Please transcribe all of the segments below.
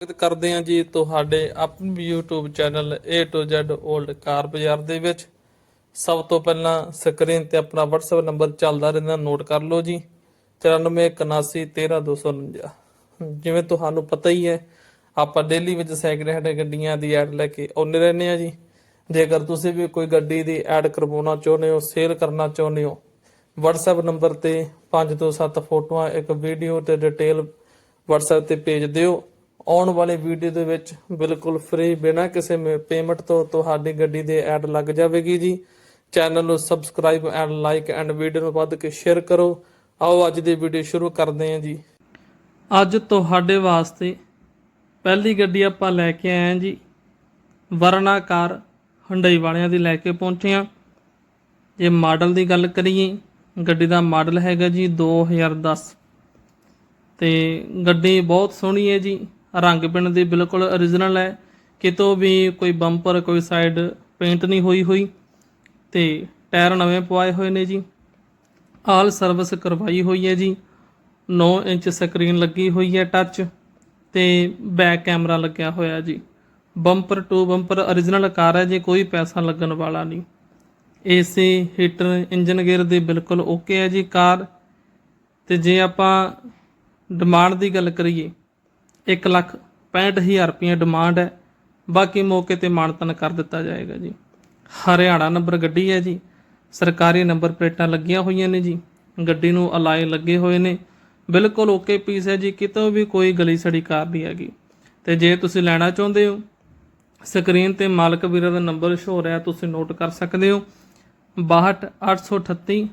ਸਵਾਗਤ ਕਰਦੇ ਹਾਂ ਜੀ ਤੁਹਾਡੇ ਆਪਣੇ YouTube channel A to Z old car ਬਾਜ਼ਾਰ ਦੇ ਵਿੱਚ। ਸਭ ਤੋਂ ਪਹਿਲਾਂ ਸਕਰੀਨ ਤੇ ਆਪਣਾ WhatsApp ਨੰਬਰ ਚੱਲਦਾ ਰਹਿੰਦਾ ਨੋਟ ਕਰ ਲਓ ਜੀ। 9481130249 ਜਿਵੇਂ ਤੁਹਾਨੂੰ ਪਤਾ ਹੀ ਹੈ, ਆਪਾਂ ਡੇਲੀ ਵਿੱਚ ਸੈਕਿੰਡ ਹੈਂਡ ਗੱਡੀਆਂ ਦੀ ਐਡ ਲੈ ਕੇ ਆਉਂਦੇ ਰਹਿੰਦੇ ਆ ਜੀ। ਜੇਕਰ ਤੁਸੀਂ ਵੀ ਕੋਈ ਗੱਡੀ ਦੀ ਐਡ ਕਰਵਾਉਣਾ ਚਾਹੁੰਦੇ ਹੋ ਸੇਲ ਕਰਨਾ ਚਾਹੁੰਦੇ ਹੋ, WhatsApp ਨੰਬਰ ਤੇ 5 ਤੋਂ 7 ਫੋਟੋਆਂ ਇੱਕ ਵੀਡੀਓ ਤੇ ਡਿਟੇਲ WhatsApp ਤੇ ਭੇਜ ਦਿਓ। ਆਉਣ ਵਾਲੇ ਵੀਡੀਓ ਦੇ ਵਿੱਚ ਬਿਲਕੁਲ ਫ੍ਰੀ ਬਿਨਾਂ ਕਿਸੇ ਪੇਮੈਂਟ ਤੋਂ ਤੁਹਾਡੀ ਗੱਡੀ ਦੇ ਐਡ ਲੱਗ ਜਾਵੇਗੀ ਜੀ। ਚੈਨਲ ਨੂੰ subscribe and like and video ਨੂੰ ਵੱਧ ਕੇ ਸ਼ੇਅਰ ਕਰੋ। ਆਓ ਅੱਜ ਦੀ ਵੀਡੀਓ ਸ਼ੁਰੂ ਕਰਦੇ ਹਾਂ ਜੀ। ਅੱਜ ਤੁਹਾਡੇ ਵਾਸਤੇ ਪਹਿਲੀ ਗੱਡੀ ਆਪਾਂ ਲੈ ਕੇ ਆਏ ਹਾਂ ਜੀ। ਵਰਨਾਕਾਰ ਹੰਡਈ ਵਾਲਿਆਂ ਦੀ ਲੈ ਕੇ ਪਹੁੰਚੇ ਹਾਂ। ਜੇ ਮਾਡਲ ਦੀ ਗੱਲ ਕਰੀਏ, ਗੱਡੀ ਦਾ ਮਾਡਲ ਹੈਗਾ ਜੀ 2010 ਤੇ ਗੱਡੀ ਬਹੁਤ ਸੋਹਣੀ ਹੈ ਜੀ। ਰੰਗ ਪਿੰਡ ਦੀ ਬਿਲਕੁਲ origignal ਹੈ। ਕਿਤੋਂ ਵੀ ਕੋਈ ਬੰਪਰ ਕੋਈ ਸਾਈਡ ਪੇਂਟ ਨਹੀਂ ਹੋਈ ਹੋਈ। ਤੇ ਟਾਇਰ ਨਵੇਂ ਪਵਾਏ ਹੋਏ ਨੇ ਜੀ। ਆਲ ਸਰਵਿਸ ਕਰਵਾਈ ਹੋਈ ਹੈ ਜੀ। 9 ਇੰਚ ਸਕਰੀਨ ਲੱਗੀ ਹੋਈ ਹੈ ਟੱਚ ਤੇ ਬੈਕ ਕੈਮਰਾ ਲੱਗਿਆ ਹੋਇਆ ਜੀ। Bumper to bumper origignal car ਹੈ ਜੀ, ਕੋਈ ਪੈਸਾ ਲੱਗਣ ਵਾਲਾ ਨਹੀਂ। ਏਸੀ ਹੀਟਰ ਇੰਜਨ ਗੇਅਰ ਦੇ ਬਿਲਕੁਲ ਓਕੇ ਹੈ ਜੀ ਕਾਰ। ਤੇ ਜੇ ਆਪਾਂ ਡਿਮਾਂਡ ਦੀ ਗੱਲ ਕਰੀਏ 1 ਲੱਖ 65000 ਰੁਪਏ ਡਿਮਾਂਡ ਹੈ। ਬਾਕੀ ਮੌਕੇ ਤੇ ਮਾਨਤਨ ਕਰ ਦਿੱਤਾ ਜਾਏਗਾ ਜੀ। ਹਰਿਆਣਾ ਨੰਬਰ ਗੱਡੀ ਹੈ ਜੀ। ਸਰਕਾਰੀ ਨੰਬਰ ਪਲੇਟਾਂ ਲੱਗੀਆਂ ਹੋਈਆਂ ਨੇ ਜੀ। ਗੱਡੀ ਨੂੰ ਅਲਾਈ ਲੱਗੇ ਹੋਏ ਨੇ। ਬਿਲਕੁਲ ਓਕੇ ਪੀਸ ਹੈ ਜੀ। ਕਿਤੋਂ ਵੀ ਕੋਈ ਗਲੀ ਸੜੀ ਕਾਰ ਨਹੀਂ ਹੈਗੀ। ਤੇ ਜੇ ਤੁਸੀਂ ਲੈਣਾ ਚਾਹੁੰਦੇ ਹੋ ਸਕਰੀਨ ਤੇ ਮਾਲਕ ਵੀਰਾਂ ਦਾ ਨੰਬਰ ਸ਼ੋ ਹੋ ਰਿਹਾ ਤੁਸੀਂ ਨੋਟ ਕਰ ਸਕਦੇ ਹੋ। 62 838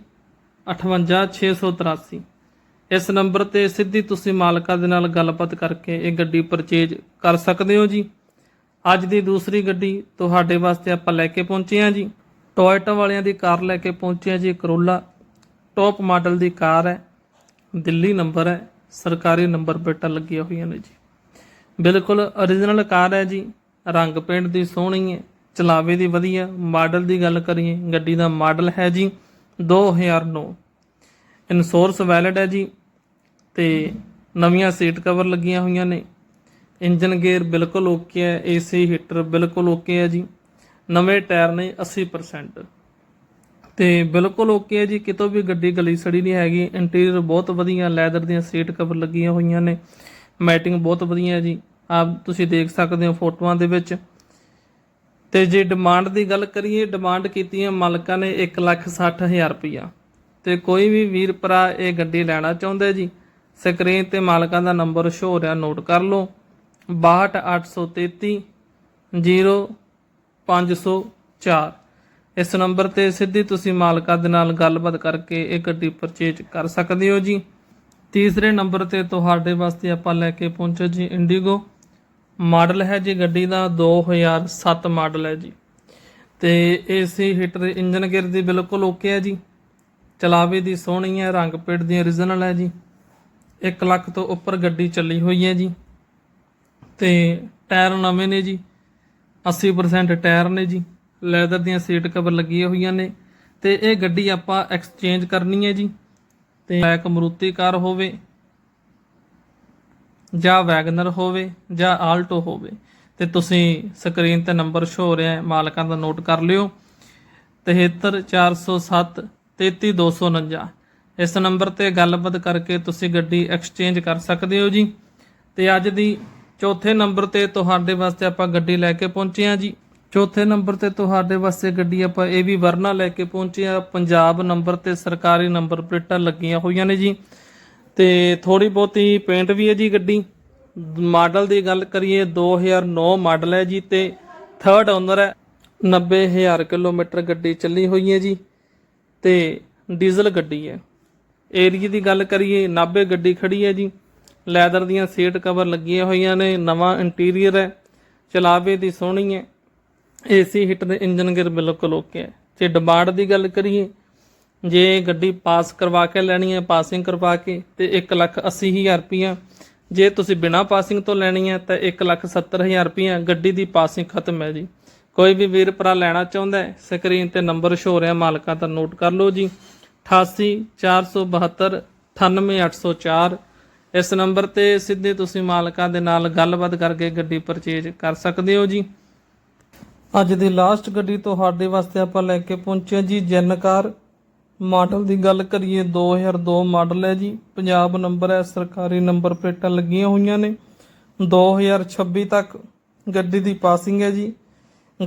58683 ਇਸ ਨੰਬਰ ਤੇ ਸਿੱਧੀ ਤੁਸੀਂ ਮਾਲਕਾਂ ਦੇ ਨਾਲ ਗੱਲਬਾਤ ਕਰਕੇ ਇਹ ਗੱਡੀ ਪਰਚੇਜ ਕਰ ਸਕਦੇ ਹੋ ਜੀ। ਅੱਜ ਦੀ ਦੂਸਰੀ ਗੱਡੀ ਤੁਹਾਡੇ ਵਾਸਤੇ ਆਪਾਂ ਲੈ ਕੇ ਪਹੁੰਚੇ ਹਾਂ ਜੀ। ਟੋਇਟਾ ਵਾਲਿਆਂ ਦੀ ਕਾਰ ਲੈ ਕੇ ਪਹੁੰਚੇ ਹਾਂ ਜੀ ਕਰੋਲਾ ਟੌਪ ਮਾਡਲ ਦੀ ਕਾਰ ਹੈ। ਦਿੱਲੀ ਨੰਬਰ ਹੈ, ਸਰਕਾਰੀ ਨੰਬਰ ਪਲੇਟਾਂ ਲੱਗੀਆਂ ਹੋਈਆਂ ਨੇ ਜੀ। ਬਿਲਕੁਲ origignal ਕਾਰ ਹੈ ਜੀ, ਰੰਗ ਪੇਂਟ ਦੀ ਸੋਹਣੀ ਹੈ, ਚਲਾਵੇ ਦੀ ਵਧੀਆ ਮਾਡਲ ਦੀ ਗੱਲ ਕਰੀਏ, ਗੱਡੀ ਦਾ ਮਾਡਲ ਹੈ ਜੀ 2009 ਇਨਸੋਰਸ ਵੈਲਿਡ ਹੈ ਜੀ। ਤੇ ਨਵੀਆਂ ਸੀਟ ਕਵਰ ਲੱਗੀਆਂ ਹੋਈਆਂ ਨੇ। ਇੰਜਨ ਗੇਅਰ ਬਿਲਕੁਲ ਓਕੇ ਹੈ। ਏਸੀ ਹੀਟਰ ਬਿਲਕੁਲ ਓਕੇ ਹੈ ਜੀ। ਨਵੇਂ ਟਾਇਰ ਨੇ 80% ਤੇ ਬਿਲਕੁਲ ਓਕੇ ਹੈ ਜੀ। ਕਿਤੋਂ ਵੀ ਗੱਡੀ ਗਲੀ ਸੜੀ ਨਹੀਂ ਹੈਗੀ। ਇੰਟੀਰੀਅਰ ਬਹੁਤ ਵਧੀਆ ਲੈਦਰ ਦੀਆਂ ਸੀਟ ਕਵਰ ਲੱਗੀਆਂ ਹੋਈਆਂ ਨੇ। ਮੈਟਿੰਗ ਬਹੁਤ ਵਧੀਆ ਹੈ ਜੀ। ਆਪ ਤੁਸੀਂ ਦੇਖ ਸਕਦੇ ਹੋ ਫੋਟੋਆਂ ਦੇ ਵਿੱਚ। ਤੇ ਜੇ ਡਿਮਾਂਡ ਦੀ ਗੱਲ ਕਰੀਏ ਡਿਮਾਂਡ ਕੀਤੀ ਹੈ ਮਾਲਕਾਂ ਨੇ 160000 ਰੁਪਇਆ ਤੇ ਕੋਈ ਵੀ ਵੀਰ ਭਰਾ ਇਹ ਗੱਡੀ ਲੈਣਾ ਚਾਹੁੰਦਾ ਜੀ, ਸਕਰੀਨ ਤੇ ਮਾਲਕਾਂ ਦਾ ਨੰਬਰ ਸ਼ੋ ਹੋ ਰਿਹਾ, ਨੋਟ ਕਰ ਲਓ। 62833 0504 ਇਸ ਨੰਬਰ ਤੇ ਸਿੱਧੀ ਤੁਸੀਂ ਮਾਲਕਾਂ ਦੇ ਨਾਲ ਗੱਲਬਾਤ ਕਰਕੇ ਇਹ ਗੱਡੀ ਪਰਚੇਜ ਕਰ ਸਕਦੇ ਹੋ ਜੀ। ਤੀਸਰੇ ਨੰਬਰ ਤੇ ਤੁਹਾਡੇ ਵਾਸਤੇ ਆਪਾਂ ਲੈ ਕੇ ਪਹੁੰਚੇ ਜੀ ਇੰਡੀਗੋ। ਮਾਡਲ ਹੈ ਜੀ ਗੱਡੀ ਦਾ 2007 ਮਾਡਲ ਹੈ ਜੀ। ਤੇ ਏਸੀ ਹੀਟਰ, ਇੰਜਨ ਗਿਰ ਦੀ ਬਿਲਕੁਲ ਓਕੇ ਹੈ ਜੀ। ਚਲਾਵੇ ਦੀ ਸੋਹਣੀ ਹੈ, ਰੰਗ ਪੇਟ ਦੀ origignal ਹੈ ਜੀ। 1 ਲੱਖ ਤੋਂ ਉੱਪਰ ਗੱਡੀ ਚੱਲੀ ਹੋਈ ਹੈ ਜੀ। ਤੇ ਟਾਇਰ ਨਵੇਂ ਨੇ ਜੀ। 80% ਟਾਇਰ ਨੇ ਜੀ। ਲੈਦਰ ਦੀਆਂ ਸੀਟ ਕਵਰ ਲੱਗੀਆਂ ਹੋਈਆਂ ਨੇ। ਤੇ ਇਹ ਗੱਡੀ ਆਪਾਂ ਐਕਸਚੇਂਜ ਕਰਨੀ ਹੈ ਜੀ। ਤੇ ਇੱਕ ਮਰੂਤੀ ਕਾਰ ਹੋਵੇ, ਜਾਂ ਵੈਗਨਰ ਹੋਵੇ, ਜਾਂ ਆਲਟੋ ਹੋਵੇ। ਤੇ ਤੁਸੀਂ ਸਕਰੀਨ ਤੇ ਨੰਬਰ ਸ਼ੋ ਹੋ ਰਿਹਾ ਹੈ, ਮਾਲਕਾਂ ਦਾ ਨੋਟ ਕਰ ਲਿਓ। 73407 33249 ਇਸ ਨੰਬਰ ਤੇ ਗੱਲਬਾਤ ਕਰਕੇ ਤੁਸੀਂ ਗੱਡੀ ਐਕਸਚੇਂਜ ਕਰ ਸਕਦੇ ਹੋ ਜੀ। ਤੇ ਅੱਜ ਦੀ ਚੌਥੇ ਨੰਬਰ ਤੇ ਤੁਹਾਡੇ ਵਾਸਤੇ ਆਪਾਂ ਗੱਡੀ ਲੈ ਕੇ ਪਹੁੰਚੇ ਹਾਂ ਜੀ। ਚੌਥੇ ਨੰਬਰ ਤੇ ਤੁਹਾਡੇ ਵਾਸਤੇ ਗੱਡੀ ਆਪਾਂ ਇਹ ਵੀ ਵਰਨਾ ਲੈ ਕੇ ਪਹੁੰਚੇ ਆ ਪੰਜਾਬ ਨੰਬਰ ਤੇ ਸਰਕਾਰੀ ਨੰਬਰ ਪਲੇਟਾਂ ਲੱਗੀਆਂ ਹੋਈਆਂ ਨੇ ਜੀ। ਤੇ ਥੋੜੀ ਬਹੁਤੀ ਪੇਂਟ ਵੀ ਹੈ ਜੀ ਗੱਡੀ। ਮਾਡਲ ਦੀ ਗੱਲ ਕਰੀਏ 2009 ਮਾਡਲ ਹੈ ਜੀ ਤੇ ਥਰਡ ਓਨਰ ਹੈ। 90000 ਕਿਲੋਮੀਟਰ ਗੱਡੀ ਚੱਲੀ ਹੋਈ ਹੈ ਜੀ। ਤੇ ਡੀਜ਼ਲ ਗੱਡੀ ਹੈ। ਏਰੀਏ ਦੀ ਗੱਲ ਕਰੀਏ 90 ਗੱਡੀ ਖੜੀ ਹੈ ਜੀ। ਲੈਦਰ ਦੀਆਂ ਸੀਟ ਕਵਰ ਲੱਗੀਆਂ ਹੋਈਆਂ ਨੇ, ਨਵਾਂ ਇੰਟੀਰੀਅਰ ਹੈ, ਚਲਾਵੇ ਦੀ ਸੋਹਣੀ ਹੈ। ਏਸੀ ਦੇ ਇੰਜਨ ਗਿਰ ਬਿਲਕੁਲ ਓਕੇ ਹੈ। ਜੇ ਡਿਮਾਂਡ ਦੀ ਗੱਲ ਕਰੀਏ, ਜੇ ਗੱਡੀ ਪਾਸ ਕਰਵਾ ਕੇ ਲੈਣੀ ਹੈ, ਪਾਸਿੰਗ ਕਰਵਾ ਕੇ, ਤੇ 180000 ਰੁਪਈਆ। ਜੇ ਤੁਸੀਂ ਬਿਨਾ ਪਾਸਿੰਗ ਤੋਂ ਲੈਣੀ ਹੈ, ਤਾਂ 170000 ਰੁਪਈਆ ਗੱਡੀ ਦੀ ਪਾਸਿੰਗ ਖਤਮ ਹੈ ਜੀ। ਕੋਈ ਵੀ ਵੀਰ ਭਰਾ ਲੈਣਾ ਚਾਹੁੰਦਾ ਹੈ, ਸਕਰੀਨ ਤੇ ਨੰਬਰ ਸ਼ੋ ਹੋ ਰਿਹਾ, ਮਾਲਕਾਂ ਦਾ ਨੋਟ ਕਰ ਲਓ ਜੀ। 88 472 98804 ਇਸ ਨੰਬਰ ਤੇ ਸਿੱਧੇ ਤੁਸੀਂ ਮਾਲਕਾਂ ਦੇ ਨਾਲ ਗੱਲਬਾਤ ਕਰਕੇ ਗੱਡੀ ਪਰਚੇਜ ਕਰ ਸਕਦੇ ਹੋ ਜੀ। ਅੱਜ ਦੀ ਲਾਸਟ ਗੱਡੀ ਤੁਹਾਡੇ ਵਾਸਤੇ ਆਪਾਂ ਲੈ ਕੇ ਪਹੁੰਚੇ ਜੀ ਜੈਨਕਾਰ ਮਾਡਲ ਦੀ ਗੱਲ ਕਰੀਏ 2002 ਮਾਡਲ ਹੈ ਜੀ। ਪੰਜਾਬ ਨੰਬਰ ਹੈ, ਸਰਕਾਰੀ ਨੰਬਰ ਪਲੇਟਾਂ ਲੱਗੀਆਂ ਹੋਈਆਂ ਨੇ। 2026 ਤੱਕ ਗੱਡੀ ਦੀ ਪਾਸਿੰਗ ਹੈ ਜੀ।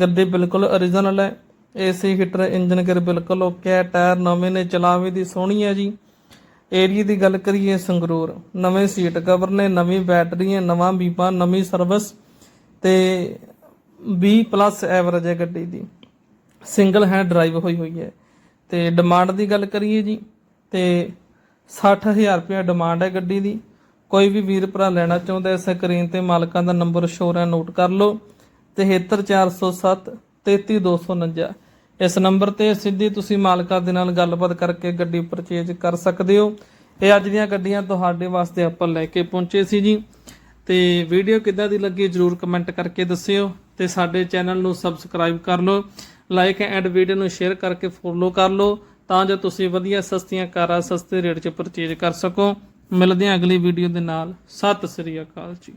ਗੱਡੀ ਬਿਲਕੁਲ origignal ਹੈ। ਏਸੀ ਹੀਟਰ ਇੰਜਨ ਗੇਅਰ ਬਿਲਕੁਲ ਓਕੇ ਹੈ। ਟਾਇਰ ਨਵੇਂ ਨੇ, ਚਲਾਵੇ ਦੀ ਸੋਹਣੀ ਹੈ ਜੀ। ਏਰੀਆ ਦੀ ਗੱਲ ਕਰੀਏ ਸੰਗਰੂਰ, ਨਵੇਂ ਸੀਟ ਕਵਰ ਨੇ, ਨਵੀਂ ਬੈਟਰੀ ਹੈ, ਨਵਾਂ ਬੀਮਾ ਨਵੀਂ ਸਰਵਿਸ ਤੇ 20 ਪਲੱਸ ਐਵਰੇਜ ਹੈ ਗੱਡੀ ਦੀ। ਸਿੰਗਲ ਹੈਂਡ ਡਰਾਈਵ ਹੋਈ ਹੋਈ ਹੈ। ਤੇ ਡਿਮਾਂਡ ਦੀ ਗੱਲ ਕਰੀਏ ਜੀ, ਤੇ 60000 ਰੁਪਏ ਡਿਮਾਂਡ ਹੈ ਗੱਡੀ ਦੀ। ਕੋਈ ਵੀ ਵੀਰ ਭਰਾ ਲੈਣਾ ਚਾਹੁੰਦਾ ਹੈ ਸਕਰੀਨ ਤੇ ਮਾਲਕਾਂ ਦਾ ਨੰਬਰ ਸ਼ੋਰ ਹੈ ਨੋਟ ਕਰ ਲਓ। 73407 33249 ਇਸ ਨੰਬਰ ਤੇ ਸਿੱਧੀ ਤੁਸੀਂ ਮਾਲਕਾਂ ਦੇ ਨਾਲ ਗੱਲਬਾਤ ਕਰਕੇ ਗੱਡੀ ਪਰਚੇਜ ਕਰ ਸਕਦੇ ਹੋ। ਇਹ ਅੱਜ ਦੀਆਂ ਗੱਡੀਆਂ ਤੁਹਾਡੇ ਵਾਸਤੇ ਆਪਾਂ ਲੈ ਕੇ ਪਹੁੰਚੇ ਸੀ ਜੀ। ਤੇ ਵੀਡੀਓ ਕਿੱਦਾਂ ਦੀ ਲੱਗੀ ਜਰੂਰ ਕਮੈਂਟ ਕਰਕੇ ਦੱਸਿਓ ਤੇ ਸਾਡੇ ਚੈਨਲ ਨੂੰ ਸਬਸਕ੍ਰਾਈਬ ਕਰ ਲਓ। ਲਾਈਕ ਐਂਡ ਵੀਡੀਓ ਨੂੰ ਸ਼ੇਅਰ ਕਰਕੇ ਫੋਲੋ ਕਰ ਲਓ ਤਾਂ ਜੋ ਤੁਸੀਂ ਵਧੀਆ ਸਸਤੀਆਂ ਕਾਰਾਂ ਸਸਤੇ ਰੇਟ 'ਚ ਪਰਚੇਜ ਕਰ ਸਕੋ। ਮਿਲਦੇ ਹਾਂ ਅਗਲੀ ਵੀਡੀਓ ਦੇ ਨਾਲ। ਸਤਿ ਸ੍ਰੀ ਅਕਾਲ ਜੀ।